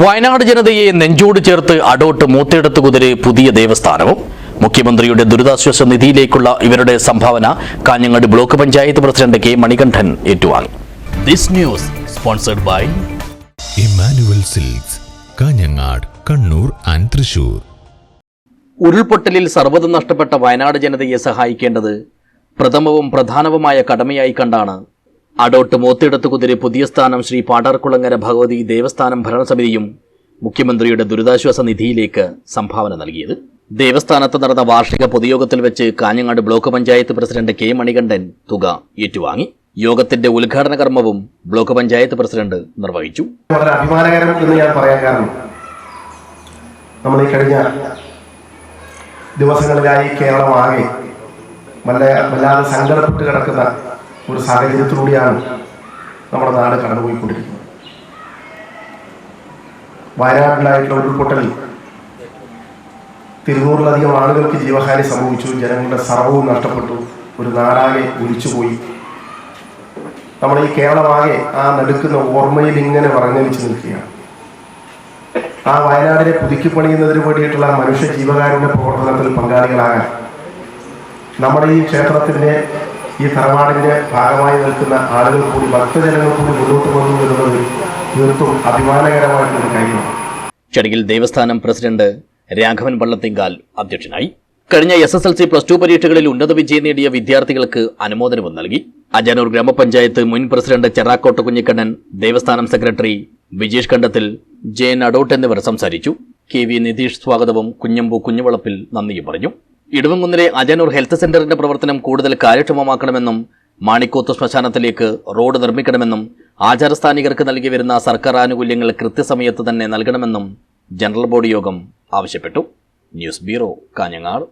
വയനാട് ജനതയെ നെഞ്ചോട് ചേർത്ത് അടോട്ട് മൂത്തെടുത്ത് കുതിരെ പുതിയ ദേവസ്ഥാനവും. മുഖ്യമന്ത്രിയുടെ ദുരിതാശ്വാസ നിധിയിലേക്കുള്ള ഇവരുടെ സംഭാവന Kanhangad block panchayat president K Manikandan ഏറ്റുവാങ്ങി. This news sponsored by Emmanuel Silks Kanhangad Kannur and Thrissur. ഉരുൾപൊട്ടലിൽ സർവതും നഷ്ടപ്പെട്ട വയനാട് ജനതയെ സഹായിക്കേണ്ടത് പ്രഥമവും പ്രധാനവുമായ കടമയായി കണ്ടാണ് അടോട്ട് മോത്തിടത്ത് കുതിരെ പുതിയ സ്ഥാനം ശ്രീ പാടാർകുളങ്ങര ഭഗവതി ദേവസ്ഥാനം ഭരണസമിതിയും മുഖ്യമന്ത്രിയുടെ ദുരിതാശ്വാസ നിധിയിലേക്ക് സംഭാവന നൽകിയത്. ദേവസ്ഥാനത്ത് നടന്ന വാർഷിക പൊതുയോഗത്തിൽ വെച്ച് Kanhangad block panchayat president K Manikandan തുക ഏറ്റുവാങ്ങി. യോഗത്തിന്റെ ഉദ്ഘാടന കർമ്മവും ബ്ലോക്ക് പഞ്ചായത്ത് പ്രസിഡന്റ് നിർവഹിച്ചു. വളരെ അഭിമാനകരം എന്ന് ഞാൻ പറയാൻ കാരണം നമ്മൾ ഈ കഴിഞ്ഞ ദിവസങ്ങളിലായി കേരളമാകെ വളരെ വല്ല വല്ലാതെ സങ്കടപ്പെട്ട് കിടക്കുന്ന ഒരു സാഹചര്യത്തിലൂടെയാണ് നമ്മുടെ നാട് കടന്നുപോയിക്കൊണ്ടിരിക്കുന്നത്. വയനാട്ടിലായിട്ടുള്ള ഉരുൾപൊട്ടലിൽ തിരുനൂറിലധികം ആളുകൾക്ക് ജീവഹാനി സംഭവിച്ചു ജനങ്ങളുടെ സർവവും നഷ്ടപ്പെട്ടു ഒരു നാടാകെ ഒലിച്ചുപോയി നമ്മൾ ഈ കേരളമാകെ ആ നടുക്കുന്ന ഓർമ്മയിൽ ഇങ്ങനെ വറങ്ങലിച്ചു നിൽക്കുകയാണ്. ആ വയനാടിനെ പുതുക്കി പണിയുന്നതിന് വേണ്ടിയിട്ടുള്ള മനുഷ്യ ജീവകാരുടെ പ്രവർത്തനത്തിൽ പങ്കാളികളാകാൻ നമ്മുടെ ഈ ക്ഷേത്രത്തിന്റെ ഈ തറവാടിന്റെ ഭാഗമായി നിൽക്കുന്ന ആളുകൾ കൂടി ഭക്തജനങ്ങൾ കൂടി മുന്നോട്ട് വന്നു എന്നുള്ളത് തീർത്തും അഭിമാനകരമായിട്ടുള്ള കാര്യമാണ്. ചടങ്ങിൽ ദേവസ്ഥാനം പ്രസിഡന്റ് രാഘവൻ വള്ളത്തിങ്കാൽ അധ്യക്ഷനായി. കഴിഞ്ഞ S S L C plus two പരീക്ഷകളിൽ ഉന്നത വിജയം നേടിയ വിദ്യാർത്ഥികൾക്ക് അനുമോദനവും നൽകി. അജാനൂർ ഗ്രാമപഞ്ചായത്ത് മുൻ പ്രസിഡന്റ് ചെറാക്കോട്ട കുഞ്ഞിക്കണ്ണൻ ദേവസ്ഥാനം സെക്രട്ടറി വിജേഷ് കണ്ടത്തിൽ ജെ നടോട്ട് അഡോട്ട് എന്നിവർ സംസാരിച്ചു. കെ വി നിതീഷ് സ്വാഗതവും കുഞ്ഞമ്പു കുഞ്ഞുവളപ്പിൽ നന്ദിയും പറഞ്ഞു. ഇടവങ്കുന്നിലെ അജനൂർ ഹെൽത്ത് സെന്ററിന്റെ പ്രവർത്തനം കൂടുതൽ കാര്യക്ഷമമാക്കണമെന്നും മാണിക്കോത്ത് ശ്മശാനത്തിലേക്ക് റോഡ് നിർമ്മിക്കണമെന്നും ആചാരസ്ഥാനികർക്ക് നൽകി വരുന്ന സർക്കാർ ആനുകൂല്യങ്ങൾ കൃത്യസമയത്ത് തന്നെ നൽകണമെന്നും ജനറൽ ബോഡി യോഗം ആവശ്യപ്പെട്ടു. News bureau Kanhangad.